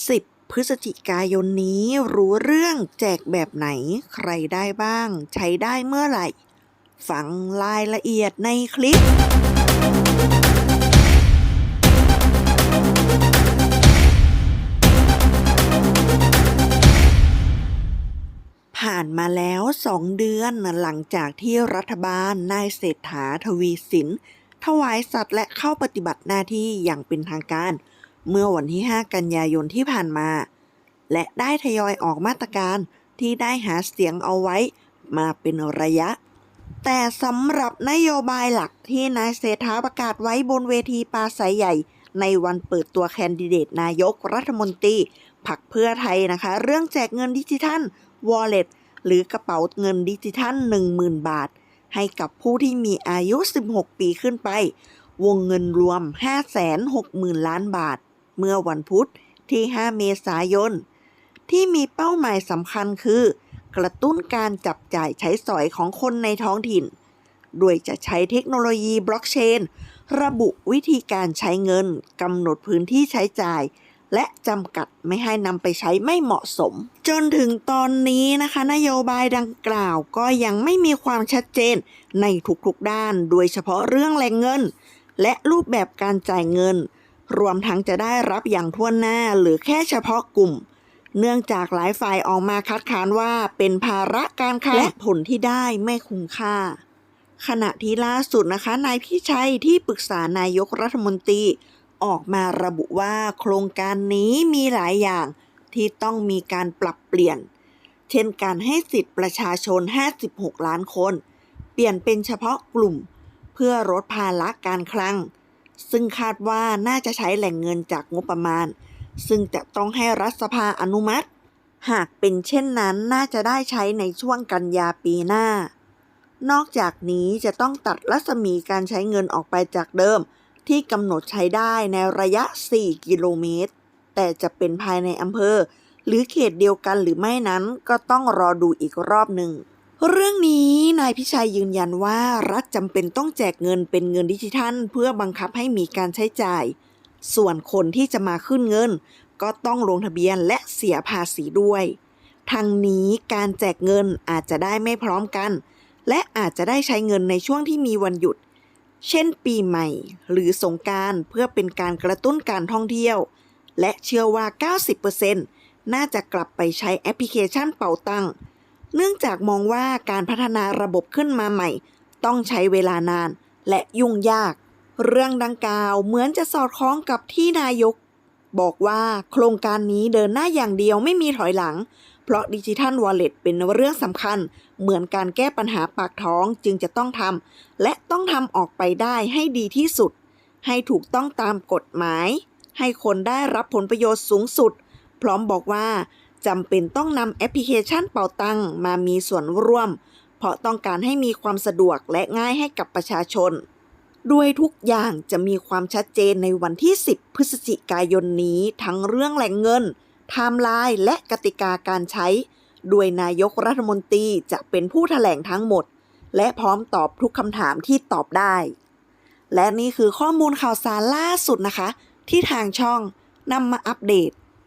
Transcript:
10 พฤศจิกายนนี้รู้เรื่องแจกแบบไหน ใครได้บ้าง ใช้ได้เมื่อไหร่ ฟังรายละเอียดในคลิปผ่านมาแล้วสองเดือนหลังจากที่รัฐบาลนายเศรษฐาทวีสิน ถวายสัตว์และเข้าปฏิบัติหน้าที่อย่างเป็นทางการ เมื่อวันที่ 5 กันยายนที่ผ่านมา และได้ทยอยออกมาตรการที่ได้หาเสียงเอาไว้มาเป็นระยะ แต่สำหรับนโยบายหลักที่นายเศรษฐาประกาศไว้บนเวทีปราศัยใหญ่ ในวันเปิดตัวแคนดิเดตนายกรัฐมนตรีผักเพื่อไทยนะคะ เรื่องแจกเงินดิจิทัล Wallet หรือกระเป๋าเงินดิจิทัล 10,000 บาท ให้กับผู้ที่มีอายุ 16 ปีขึ้นไป วงเงินรวม 560,000 ล้านบาท เมื่อวันพุธที่ 5 เมษายน ที่มีเป้าหมายสำคัญคือ กระตุ้นการจับจ่ายใช้สอยของคนในท้องถิ่น โดยจะใช้เทคโนโลยีบล็อกเชน ระบุวิธีการใช้เงินกำหนดพื้นที่ใช้จ่าย และจำกัดไม่ให้นำไปใช้ไม่เหมาะสม จนถึงตอนนี้นะคะ นโยบายดังกล่าวก็ยังไม่มีความชัดเจนในทุกๆด้าน โดยเฉพาะเรื่องแหล่งเงิน และรูปแบบการจ่ายเงิน รวมทั้งจะได้รับอย่างทั่วหน้าหรือแค่เฉพาะกลุ่ม เนื่องจากหลายฝ่ายออกมาคัดค้านว่าเป็นภาระการคลังและผลที่ได้ไม่คุ้มค่า ขณะที่ล่าสุดนะคะนายพิชัยที่ปรึกษานายกรัฐมนตรีออกมาระบุว่าโครงการนี้มีหลายอย่างที่ต้องมีการปรับเปลี่ยน เช่นการให้สิทธิประชาชน 56 ล้านคน เปลี่ยนเป็นเฉพาะกลุ่ม เพื่อลดภาระการคลัง ซึ่งคาดว่าน่าจะใช้แหล่งเงินจากงบประมาณ ซึ่งจะต้องให้รัฐสภาอนุมัติ หากเป็นเช่นนั้นน่าจะได้ใช้ในช่วงกันยาปีหน้า นอกจากนี้จะต้องตัดรัศมีการใช้เงินออกไปจากเดิม ที่กำหนดใช้ได้ในระยะ 4 กิโลเมตร แต่จะเป็นภายในอำเภอ หรือเขตเดียวกันหรือไม่นั้นก็ต้องรอดูอีกรอบหนึ่ง เรื่องนี้นายพิชัยยืนยันว่ารัฐจำเป็นต้องแจกเงินเป็นเงินดิจิทัล เพื่อบังคับให้มีการใช้จ่าย ส่วนคนที่จะมาขึ้นเงิน ก็ต้องลงทะเบียนและเสียภาษีด้วยทางนี้การแจกเงินอาจจะได้ไม่พร้อมกัน และอาจจะได้ใช้เงินในช่วงที่มีวันหยุด เช่นปีใหม่ หรือสงการเพื่อเป็นการกระตุ้นการท่องเที่ยว และเชื่อว่า 90%น่าจะกลับไปใช้แอปพลิเคชันเป่าตังค์ เนื่องจากมองว่าการพัฒนาระบบขึ้นมาใหม่ ต้องใช้เวลานานและยุ่งยาก เรื่องดังกล่าวเหมือนจะสอดคล้องกับที่นายก บอกว่าโครงการนี้เดินหน้าอย่างเดียวไม่มีถอยหลัง เพราะดิจิทัลวอลเล็ตเป็นเรื่องสำคัญ เหมือนการแก้ปัญหาปากท้องจึงจะต้องทำและต้องทำออกไปได้ให้ดีที่สุด ให้ถูกต้องตามกฎหมาย ให้คนได้รับผลประโยชน์สูงสุด พร้อมบอกว่า จำเป็นต้องนำแอปพลิเคชันเป่าตังมามีส่วนร่วม เพราะต้องการให้มีความสะดวกและง่ายให้กับประชาชน ด้วยทุกอย่างจะมีความชัดเจนในวันที่ 10 พฤศจิกายนนี้ทั้งเรื่องแหล่งเงินไทม์ไลน์และกติกาการใช้ โดยนายกรัฐมนตรีจะเป็นผู้แถลงทั้งหมด และพร้อมตอบทุกคำถามที่ตอบได้ และนี่คือข้อมูลข่าวสารล่าสุดนะคะ ที่ทางช่องนำมาอัปเดต